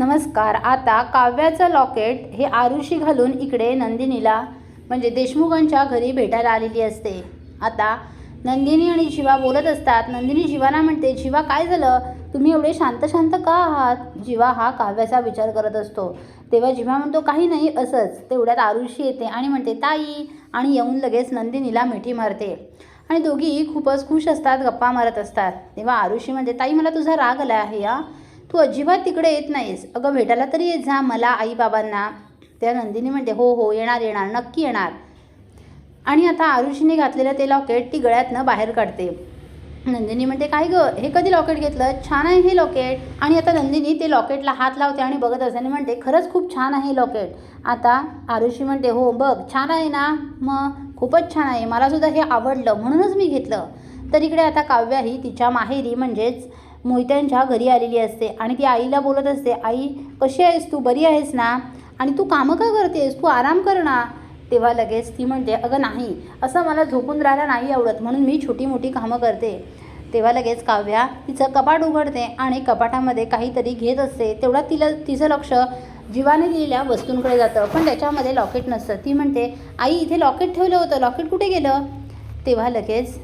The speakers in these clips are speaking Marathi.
नमस्कार आता काव्याचं लॉकेट हे आरुषी घालून इकडे नंदिनीला म्हणजे देशमुखांच्या घरी भेटायला आलेली असते. आता नंदिनी आणि शिवा बोलत असतात नंदिनी शिवाना म्हणते शिवा काय झालं? तुम्ही एवढे शांत शांत का आहात? जीवा हा काव्याचा विचार करत असतो. तेव्हा जिवा म्हणतो काही नाही असंच. तेवढ्यात आरुषी येते आणि म्हणते ताई आणि येऊन लगेच नंदिनीला मिठी मारते. आणि दोघी खूपच खुश असतात गप्पा मारत असतात. तेव्हा आरुषी म्हणते ताई मला तुझा राग आला आहे या तू अजिबात तिकडे येत नाहीस. अगं भेटायला तरी येत जा मला आईबाबांना. त्या नंदिनी म्हणते हो हो येणार येणार नक्की येणार. आणि आता आरुषीने घातलेलं ते लॉकेट ती गळ्यातनं बाहेर काढते. नंदिनी म्हणते काय गं? हे कधी लॉकेट घेतलं? छान आहे हे लॉकेट. आणि आता नंदिनी ते लॉकेटला हात लावते आणि बघत असते आणि म्हणते खरंच खूप छान आहे लॉकेट. आता आरुषी म्हणते हो बघ छान आहे ना? मग खूपच छान आहे. मलासुद्धा हे आवडलं म्हणूनच मी घेतलं. तर इकडे आता काव्या ही तिच्या माहेरी म्हणजेच मोहित्यांच्या घरी आलेली असते आणि ती आईला बोलत असते आई कशी आहेस तू? बरी आहेस ना? आणि तू कामं का करतेस? तू आराम कर ना. तेव्हा लगेच ती म्हणते अगं नाही असं मला झोपून राहायला नाही आवडत म्हणून मी छोटी मोठी कामं करते. तेव्हा लगेच काव्या तिचं कपाट उघडते आणि कपाटामध्ये काहीतरी घेत असते. तेवढा तिला तिचं लक्ष जीवाने दिलेल्या वस्तूंकडे जातं पण त्याच्यामध्ये लॉकेट नसतं. ती म्हणते आई इथे लॉकेट ठेवलं होतं. लॉकेट कुठे गेलं? तेव्हा लगेच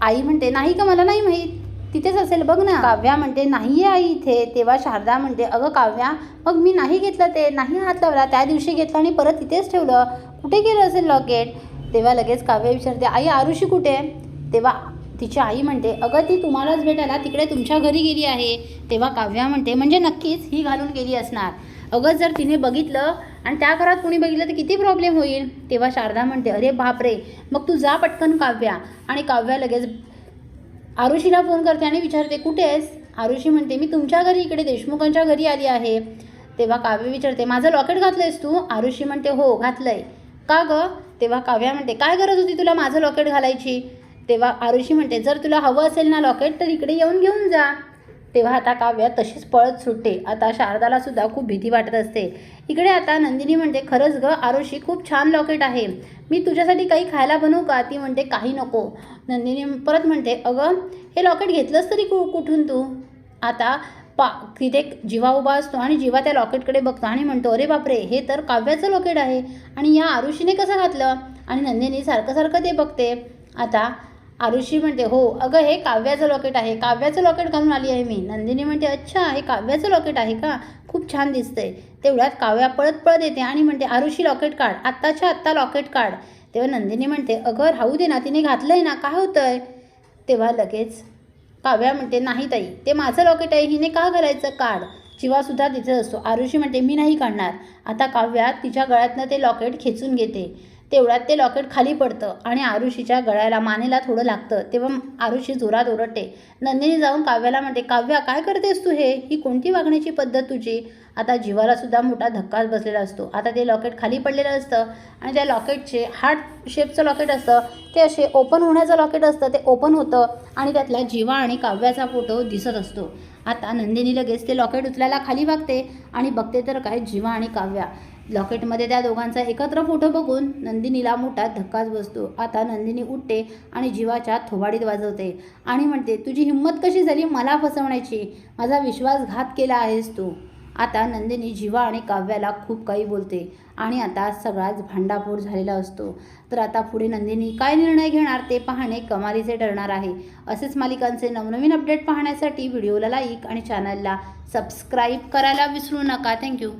आई म्हणते नाही का मला नाही माहीत. तिथेच असेल बघ ना. काव्या म्हणते नाही आहे आई इथे. तेव्हा शारदा म्हणते अगं काव्या मग मी नाही घेतलं ते नाही हात लावला त्या दिवशी घेतलं आणि परत तिथेच ठेवलं. कुठे गेलं असेल लॉकेट तेव्हा लगेच काव्य विचारते आई आरुषी कुठे? तेव्हा तिची आई म्हणते अगं ती तुम्हालाच भेटायला तिकडे तुमच्या घरी गेली आहे. तेव्हा काव्या म्हणते म्हणजे नक्कीच ही घालून गेली असणार. अगं जर तिने बघितलं आणि त्या घरात कोणी बघितलं तर किती प्रॉब्लेम होईल? तेव्हा शारदा म्हणते अरे बापरे मग तू जा पटकन काव्या. आणि काव्या लगेच आरुषीला फोन करते आणि विचारते कुठे आहेस? आरुषी म्हणते मी तुमच्या घरी इकडे देशमुखांच्या घरी आली आहे. तेव्हा काव्य विचारते माझं लॉकेट घातलंयस तू? आरुषी म्हणते हो घातलंय. का गं? तेव्हा काव्या म्हणते काय गरज होती तुला माझं लॉकेट घालायची? तेव्हा आरुषी म्हणते जर तुला हवं असेल ना लॉकेट तर इकडे येऊन घेऊन जा. तेव्हा आता काव्या तशीच पळत सुटते. आता शारदाला सुद्धा खूप भीती वाटत असते. इकडे आता नंदिनी म्हणते खरंच ग आरुषी खूप छान लॉकेट आहे. मी तुझ्यासाठी काही खायला बनवू का? ती म्हणते काही नको. नंदिनी परत म्हणते अगं हे लॉकेट घेतलंस तरी कु कुठून तू? आता पा तिथे जीवा उभा असतो आणि जीवा त्या लॉकेटकडे बघतो आणि म्हणतो अरे बापरे हे तर काव्याचं लॉकेट आहे. आणि या आरुषीने कसं घातलं? आणि नंदिनी सारखं सारखं ते बघते. आता आरुषी म्हणते हो अगं हे काव्याचं लॉकेट आहे. काव्याचं लॉकेट घालून आली आहे मी. नंदिनी म्हणते अच्छा हे काव्याचं लॉकेट आहे का? खूप छान दिसतंय. तेवढ्यात काव्या पळत पळत येते आणि म्हणते आरुषी लॉकेट काढ. आत्ताच्या आत्ता लॉकेट काढ. तेव्हा नंदिनी म्हणते अगं राहू दे ना तिने घातलंय ना काय होतंय? तेव्हा लगेच काव्या म्हणते नाही ताई ते माझं लॉकेट आहे हिने का घालायचं? काढ. जीवासुद्धा तिथं असतो. आरुषी म्हणते मी नाही काढणार. आता काव्या तिच्या गळ्यातनं ते लॉकेट खेचून घेते. तेवढ्यात ते लॉकेट खाली पडतं आणि आरुषीच्या गळ्याला मानेला थोडं लागतं. तेव्हा आरुषी जोरात ओरडते नंदिनी जाऊन काव्याला म्हणते काव्या काय करतेस तू हे? ही कोणती वागण्याची पद्धत तुझी आता जीवाला सुद्धा मोठा धक्काच बसलेला असतो. आता ते लॉकेट खाली पडलेलं असतं आणि त्या लॉकेटचे हार्ट शेपचं लॉकेट असतं. ते असे ओपन होण्याचं लॉकेट असतं. ते ओपन होतं आणि त्यातला जीवा आणि काव्याचा फोटो दिसत असतो. आता नंदिनी लगेच ते लॉकेट उचलायला खाली वागते आणि बघते तर काय जीवा आणि काव्या. लॉकेटमध्ये त्या दोघांचा एकत्र फोटो बघून नंदिनीला मोठा धक्काच बसतो. आता नंदिनी उठते आणि जीवाच्या थोबाडीत वाजवते आणि म्हणते तुझी हिंमत कशी झाली मला फसवण्याची? माझा विश्वासघात केला आहेस तू. आता नंदिनी जीवा आणि काव्याला खूप काही बोलते आणि आता सगळाच भांडाफोड झालेला असतो. तर आता पुढे नंदिनी काय निर्णय घेणार ते पाहणे कमालीचे ठरणार आहे. असेच मालिकांचे नवनवीन अपडेट पाहण्यासाठी व्हिडिओला लाईक आणि चॅनलला सबस्क्राईब करायला विसरू नका. थँक्यू